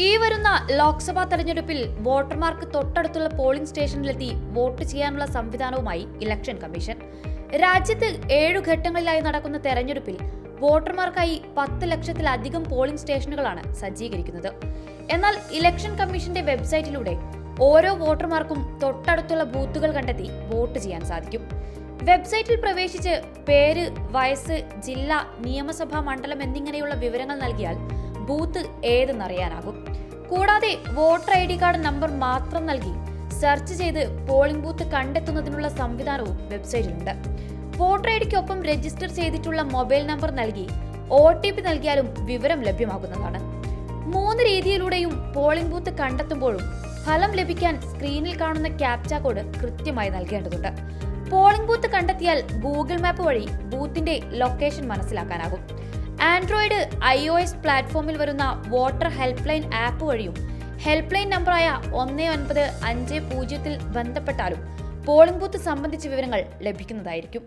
ഈ വരുന്ന ലോക്സഭാ തെരഞ്ഞെടുപ്പിൽ വോട്ടർമാർക്ക് തൊട്ടടുത്തുള്ള പോളിംഗ് സ്റ്റേഷനിലെത്തി വോട്ട് ചെയ്യാനുള്ള സംവിധാനവുമായി ഇലക്ഷൻ കമ്മീഷൻ. രാജ്യത്ത് ഏഴു ഘട്ടങ്ങളിലായി നടക്കുന്ന തെരഞ്ഞെടുപ്പിൽ വോട്ടർമാർക്കായി പത്ത് ലക്ഷത്തിലധികം പോളിംഗ് സ്റ്റേഷനുകളാണ് സജ്ജീകരിക്കുന്നത്. എന്നാൽ ഇലക്ഷൻ കമ്മീഷന്റെ വെബ്സൈറ്റിലൂടെ ഓരോ വോട്ടർമാർക്കും തൊട്ടടുത്തുള്ള ബൂത്തുകൾ കണ്ടെത്തി വോട്ട് ചെയ്യാൻ സാധിക്കും. വെബ്സൈറ്റിൽ പ്രവേശിച്ച് പേര് വയസ്സ് ജില്ല നിയമസഭാ മണ്ഡലം എന്നിങ്ങനെയുള്ള വിവരങ്ങൾ നൽകിയാൽ ബൂത്ത് ഏതെന്നറിയാനാകും. കൂടാതെ voter I D card number മാത്രം നൽകി സെർച്ച് ചെയ്ത് പോളിംഗ് ബൂത്ത് കണ്ടെത്തുന്നതിനുള്ള സംവിധാനവും വെബ്സൈറ്റിലുണ്ട്. വോട്ടർ ഐ ഡിക്കൊപ്പം രജിസ്റ്റർ ചെയ്തിട്ടുള്ള മൊബൈൽ നമ്പർ നൽകി ഒ ടി പി നൽകിയാലും വിവരം ലഭ്യമാകുന്നതാണ്. മൂന്ന് രീതിയിലൂടെയും പോളിംഗ് ബൂത്ത് കണ്ടെത്തുമ്പോഴും ഫലം ലഭിക്കാൻ സ്ക്രീനിൽ കാണുന്ന ക്യാപ്ച കോഡ് കൃത്യമായി നൽകേണ്ടതുണ്ട്. പോളിംഗ് ബൂത്ത് കണ്ടെത്തിയാൽ ഗൂഗിൾ മാപ്പ് വഴി ബൂത്തിന്റെ ലൊക്കേഷൻ മനസ്സിലാക്കാനാകും. ആൻഡ്രോയിഡ് ഐ ഒ എസ് പ്ലാറ്റ്ഫോമിൽ വരുന്ന വാട്ടർ ഹെൽപ്പ് ലൈൻ ആപ്പ് വഴിയും ഹെൽപ്പ് ലൈൻ നമ്പറായ ഒന്ന് ഒൻപത് അഞ്ച് പൂജ്യത്തിൽ ബന്ധപ്പെട്ടാലും പോളിംഗ് ബൂത്ത് സംബന്ധിച്ച വിവരങ്ങൾ ലഭിക്കുന്നതായിരിക്കും.